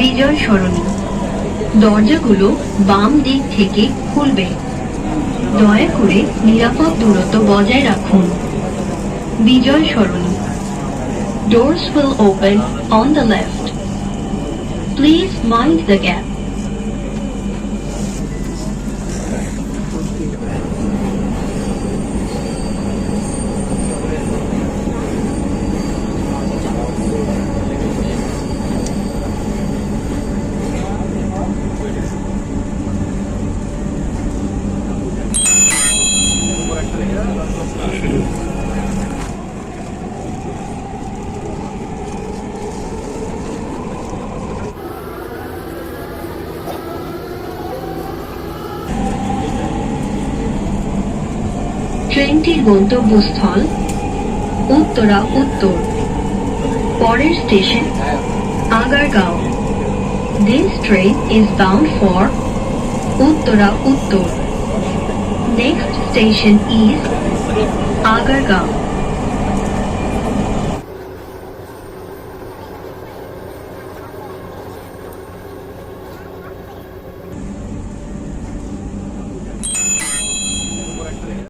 বিজয় সরণি দরজাগুলো বাম দিক থেকে খুলবে দয়া করে নিরাপদ দূরত্ব বজায় রাখুন বিজয় সরণি Doors will open on the left. Please mind the gap. ট্রেনটির গন্তব্যস্থল উত্তরা উত্তর। পরের station Agargaon. This train is bound for Uttara Uttar. Next station is Agargaon.